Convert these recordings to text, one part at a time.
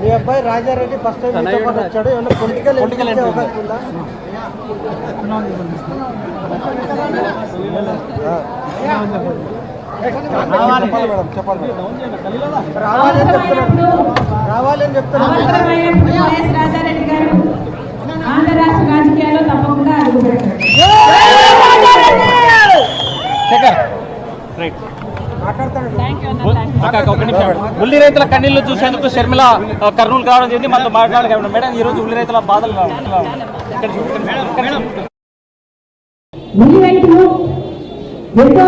మీ అబ్బాయి Rajareddy first time మీతో పాటు వచ్చాడు. ఏమన్నా పొలిటికల్ పొలిటికల్ అవకాశం ఉందా? చెప్పాలి మేడం చెప్పాలి మేడం. రావాలని చెప్తున్నాను రావాలని చెప్తున్నాను రాజారెడ్డి గారు ఆంధ్ర రాష్ట్ర ఉల్లి రైతుల కన్నీళ్ళు చూసేందుకు షర్మిల కర్నూలు కావడం జరిగింది. మనతో మాట్లాడగలం మేడం ఈ రోజు ఉల్లి రైతుల బాధలు. ఉల్లి రైతులు ఎంతో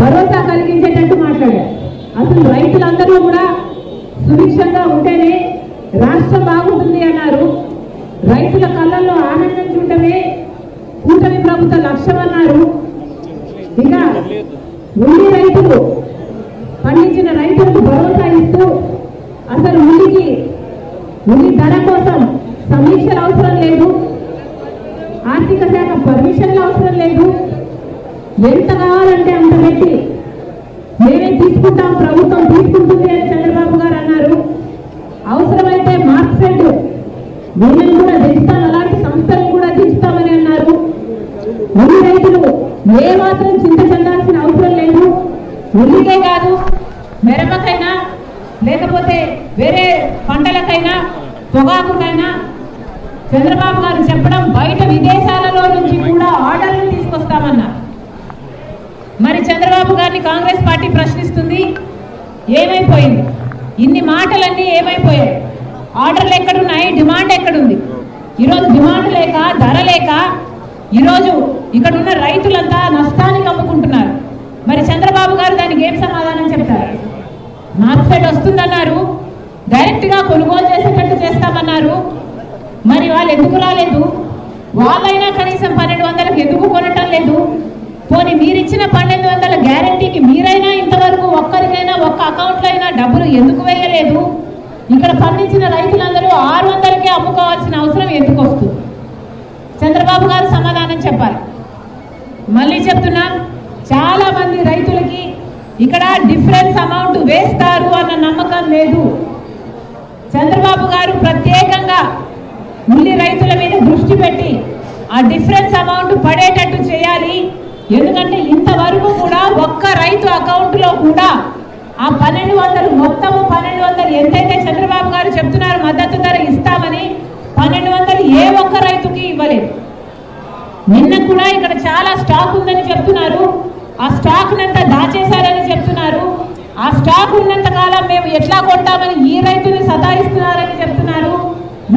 భరోసా కలిగించేటట్టు మాట్లాడారు. అసలు రైతులందరూ కూడా సుభిక్షంగా ఉంటేనే రాష్ట్రం బాగుంటుంది అన్నారు. రైతుల కళ్ళల్లో ఆనందం చూడటమే కూటమి ప్రభుత్వ లక్ష్యం అన్నారు. ఇక ఉల్లి రైతులు పండించిన రైతులకు భరోసా ఇస్తూ అసలు ఉల్లికి ఉల్లి ధర కోసం సమీక్షలు అవసరం లేదు. ఆర్థిక శాఖ పర్మిషన్లు అవసరం లేదు. ఎంత కావాలంటే అంత పెట్టి మేమే తీసుకుంటాం ప్రభుత్వం తీసుకుంటుంది అని చంద్రబాబు గారు అన్నారు. అవసరమైతే మార్క్సెట్ వీళ్ళని కూడా తెస్తాం అలాంటి సంస్థలను కూడా తెస్తామని అన్నారు. ఉల్లి రైతులు ఏ మాత్రం చింత చెందాల్సిన అవసరం లేదు. ఉల్లికే కాదు మెరమకైనా లేకపోతే వేరే పంటలకైనా పొగాకుకైనా చంద్రబాబు గారు చెప్పడం బయట విదేశాలలో నుంచి కూడా ఆర్డర్లు తీసుకొస్తామన్నారు. మరి చంద్రబాబు గారిని కాంగ్రెస్ పార్టీ ప్రశ్నిస్తుంది ఏమైపోయింది? ఇన్ని మాటలన్నీ ఏమైపోయాయి? ఆర్డర్లు ఎక్కడున్నాయి? డిమాండ్ ఎక్కడుంది? ఈరోజు డిమాండ్ లేక ధర లేక ఈరోజు ఇక్కడ ఉన్న రైతులంతా నష్టానికి అమ్ముకుంటున్నారు. మరి చంద్రబాబు గారు దాన్ని ఏం సమాధానం చెప్తారు మార్కెట్ వస్తుందన్నారు. డైరెక్ట్గా కొనుగోలు చేసేటట్టు చేస్తామన్నారు. మరి వాళ్ళు ఎందుకు రాలేదు? వాళ్ళైనా కనీసం పన్నెండు వందలకు ఎందుకు కొనటం లేదు? పోనీ మీరిచ్చిన పన్నెండు వందల గ్యారంటీకి మీరైనా ఇంతవరకు ఒక్కరికైనా ఒక్క అకౌంట్లో అయినా డబ్బులు ఎందుకు వేయలేదు? ఇక్కడ పండించిన రైతులందరూ ఆరు వందలకే అమ్ముకోవాల్సిన అవసరం ఎందుకు వస్తుంది? చంద్రబాబు గారు సమాధానం చెప్పాలి. మళ్ళీ చెప్తున్నా చాలా మంది రైతులకి ఇక్కడ డిఫరెన్స్ అమౌంట్ వేస్తారు అన్న నమ్మకం లేదు. చంద్రబాబు గారు ప్రత్యేకంగా ఉల్లి రైతుల మీద దృష్టి పెట్టి ఆ డిఫరెన్స్ అమౌంట్ పడేటట్టు చేయాలి. ఎందుకంటే ఇంతవరకు కూడా ఒక్క రైతు అకౌంట్లో కూడా ఆ పన్నెండు వందలు మొత్తము పన్నెండు వందలు ఎంతైతే చంద్రబాబు గారు చెప్తున్నారు మద్దతు ధర ఇస్తామని పన్నెండు వందలు ఏ ఒక్క రైతుకి ఇవ్వలేదు. నిన్న కూడా ఇక్కడ చాలా స్టాక్ ఉందని చెప్తున్నారు. ఆ స్టాక్ నంతా దాచేశారని చెప్తున్నారు. ఆ స్టాక్ ఉన్నంత కాలం మేము ఎట్లా కొంటామని ఈ రైతుని సతాయిస్తున్నారని చెప్తున్నారు.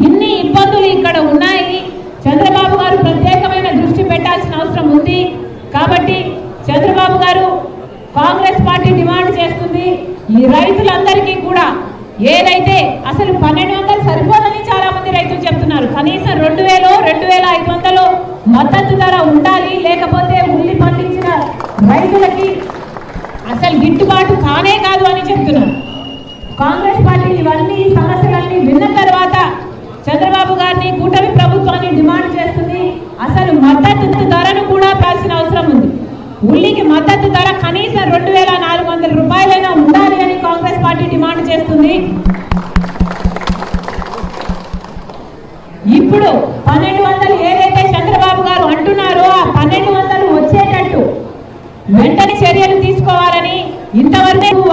ఇన్ని ఇబ్బందులు ఇక్కడ ఉన్నాయి. చంద్రబాబు గారు ప్రత్యేకమైన దృష్టి పెట్టాల్సిన అవసరం ఉంది. కాబట్టి చంద్రబాబు గారు కాంగ్రెస్ పార్టీ డిమాండ్ చేస్తుంది. ఈ రైతులందరికీ కూడా ఏదైతే అసలు పన్నెండు వందలు సరిపోదని చాలా మంది రైతులు చెప్తున్నారు. కనీసం రెండు వేలు రెండు వేల ఐదు వందలు మద్దతు ధర ఉండాలి. లేకపోతే ఉల్లి పండించిన రైతులకి గిట్టుబాటు కానే కాదు అని చెప్తున్నారు. కాంగ్రెస్ పార్టీ ఇవన్నీ సమస్యలన్నీ విన్న తర్వాత చంద్రబాబు గారిని కూటమి ప్రభుత్వాన్ని డిమాండ్ చేస్తుంది. అసలు మద్దతు ధరను కూడా పాల్సిన అవసరం ఉంది. ఉల్లికి మద్దతు ధర కనీసం రెండు వేల నాలుగు వందల రూపాయలైనా ఉండాలి అని కాంగ్రెస్ పార్టీ డిమాండ్ చేస్తుంది. ఇప్పుడు పన్నెండు వందలు ఏదైతే చంద్రబాబు గారు అంటున్నారో ఆ పన్నెండు వందలు వచ్చేటట్టు వెంటనే చర్యలు తీసుకోవాలని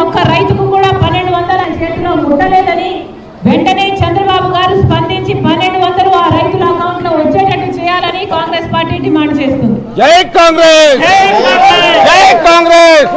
ఒక్క రైతుకు కూడా పన్నెండు వందల చేతిలో ముట్టలేదని వెంటనే చంద్రబాబు గారు స్పందించి పన్నెండు వందలు ఆ రైతుల అకౌంట్లో వచ్చేటట్టు చేయాలని కాంగ్రెస్ పార్టీ డిమాండ్ చేస్తుంది. జై కాంగ్రెస్! జై కాంగ్రెస్!